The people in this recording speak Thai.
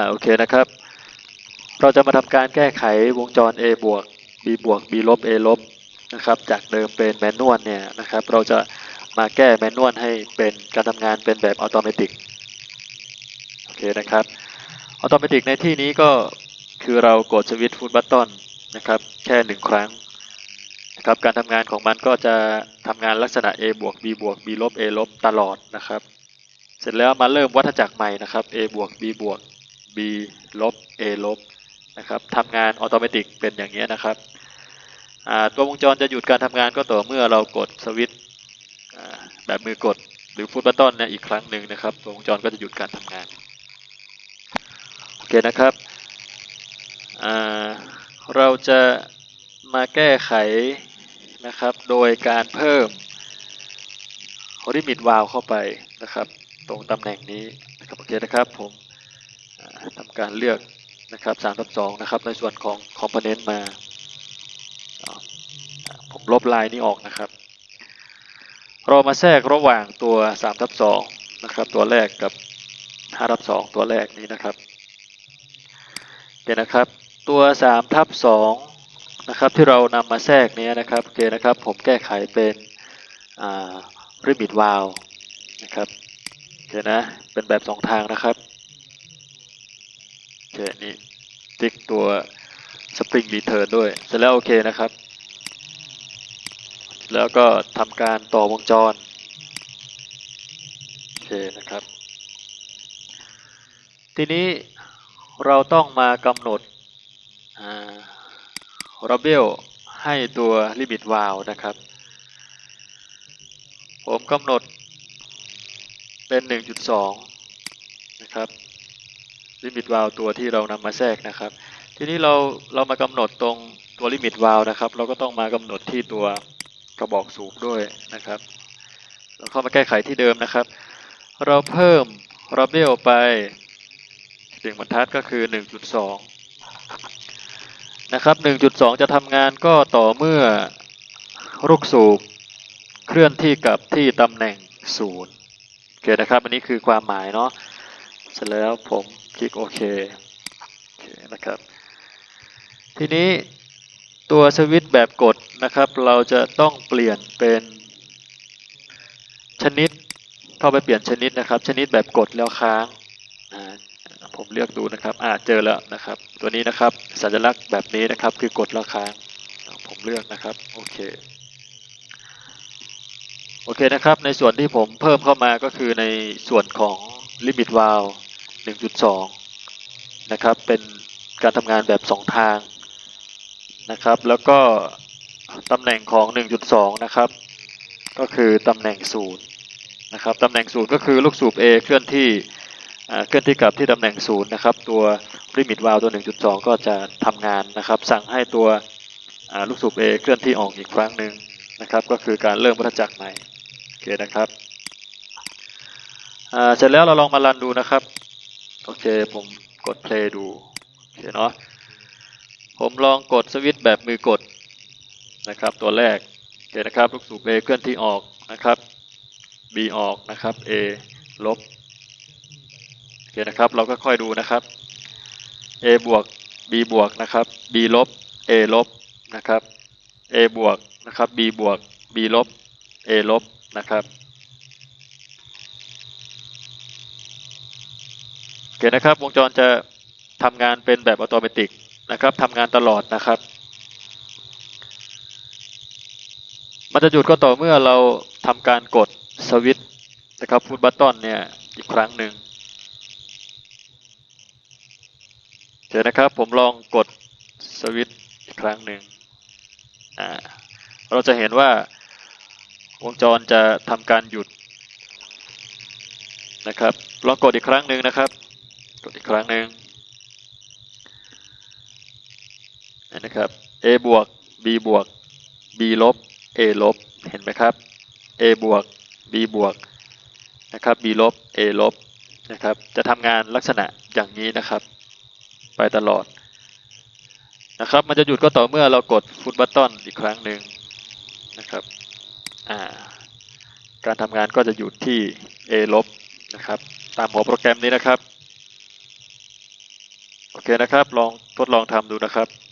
อ่าโอเคนะครับ เราจะมาทำการแก้ไขวงจร A บวก B บวก B ลบ A ลบนะครับ จากเดิมเป็นแมนนวลเนี่ยนะครับ เราจะมาแก้แมนนวลให้เป็นการทำงานเป็นแบบอัตโนมัติโอเคนะครับอัตโนมัติในที่นี้ก็คือเรากดสวิตช์ฟุตบัตตอนนะครับแค่หนึ่งครั้งนะครับการทำงานของมันก็จะทำงานลักษณะ A บวก B บวก B ลบ A ลบตลอดนะครับ เสร็จแล้วมาเริ่มวัฏจักรใหม่นะครับ A บวก B บวก B ลบ A ลบนะครับทำงานอัตโนมัติเป็นอย่างนี้นะครับตัววงจรจะหยุดการทำงานก็ต่อเมื่อเรากดสวิตช์แบบมือกดหรือฟุตบัตตอนเนี่ยอีกครั้งหนึ่งนะครับตัววงจรก็จะหยุดการทำงานโอเคนะครับเราจะมาแก้ไขนะครับ โดยการเพิ่มลิมิตวาลเข้าไปนะครับ ตรงตำแหน่งนี้นะครับโอเคนะครับผม ทำการเลือกนะครับ3ทับ2นะครับ ในส่วนของ Component มา ผมลบลายนี้ออกนะครับ เรามาแทรกระหว่างตัว3ทับ2นะครับ ตัวแรกกับ5ทับ2ตัวแรกนี้นะครับโอเคนะครับ ตัว3ทับ2นะครับที่เรานำมาแทรกนี้นะครับโอเคนะครับ ผมแก้ไขเป็นริมิตวาลนะครับโอเคนะ เป็นแบบสองทางนะครับ คนี่ติ๊กตัว Spring Return ด้วย เสร็จแล้วโอเคนะครับ แล้วก็ทำการต่อวงจร โอเคนะครับ ทีนี้เราต้องมากำหนดระเบลให้ตัว Limit Valve นะครับ ผมกำหนดเป็น 1.2 นะครับ ลิมิตวาลตัวที่เรานำมาแทรกนะครับ ทีนี้เราเรามากำหนดตรงตัวลิมิตวาลนะครับ เราก็ต้องมากำหนดที่ตัวกระบอกสูบด้วยนะครับเราเข้ามาแก้ไขที่เดิมนะครับ เราเพิ่มระเบลไปเสียงบรรทัดก็คือ 1.2 นะครับ 1.2 จะทำงานก็ต่อเมื่อลูกสูบเคลื่อนที่กับที่ตำแหน่งศูนย์โอเคนะครับ อันนี้คือความหมายเนาะ เสร็จแล้วผมคลิกโอเคโอเคนะครับ ทีนี้ตัวสวิตช์แบบกดนะครับ เราจะต้องเปลี่ยนเป็นชนิดเข้าไปเปลี่ยนชนิดนะครับ ชนิดแบบกดแล้วค้างผมเลือกดูนะครับอ่าเจอแล้วนะครับ ตัวนี้นะครับสัญลักษณ์แบบนี้นะครับ คือกดแล้วค้าง ผมเลือกนะครับโอเคโอเคนะครับ ในส่วนที่ผมเพิ่มเข้ามาก็คือในส่วนของ Limit Valve 1.2 นะครับ เป็นการทำงานแบบ 2 ทางนะครับ แล้วก็ตำแหน่งของ 1.2 นะครับ ก็คือตำแหน่ง0นะครับตำแหน่ง0ก็คือลูกสูบ A เคลื่อนที่เคลื่อนที่กลับที่ตำแหน่ง0นะครับ ตัว Limit Valve ตัว 1.2 ก็จะทำงานนะครับ สั่งให้ตัวลูกสูบ A เคลื่อนที่ออกอีกครั้งหนึ่งนะครับ ก็คือการเริ่มวัฏจักรใหม่โอเคนะครับ อ่าเสร็จแล้วเราลองมารันดูนะครับ โอเคผมกด play ดูโอเคเนาะผมลองกดสวิตช์แบบมือกดนะครับตัวแรกโอเคนะครับลูกสูบ A เคลื่อนที่ออกนะครับ B ออกนะครับ A ลบโอเคนะครับเราก็ค่อยดูนะครับ A บวก B บวกนะครับ B ลบ A ลบนะครับ A บวกนะครับ B บวก B ลบ A ลบนะครับ โอเคนะครับ วงจรจะทำงานเป็นแบบอัตโนมัตินะครับทำงานตลอดนะครับ มันจะหยุดก็ต่อเมื่อเราทำการกดสวิตช์นะครับฟุตบัตตอนเนี่ยอีกครั้งหนึ่งเดี๋ยวนะครับผมลองกดสวิตช์อีกครั้งหนึ่งอ่าเราจะเห็นว่าวงจรจะทำการหยุดนะครับ ลองกดอีกครั้งหนึ่งนะครับ กดอีกครั้งหนึ่งเห็นะครับ A บวก B บวก B ลบ A ลบ เห็นไหมครับ A บวก B บวกนะครับ B ลบ A ลบนะครับ จะทำงานลักษณะอย่างนี้นะครับ ไปตลอดนะครับ มันจะหยุดก็ต่อเมื่อเรากดฟุตบัตตอนอีกครั้งหนึ่งนะครับการทำงานก็จะหยุดที่ A ลบนะครับ ตามหัวโปรแกรมนี้นะครับ โอเคนะครับ ลองทดลองทำดูนะครับ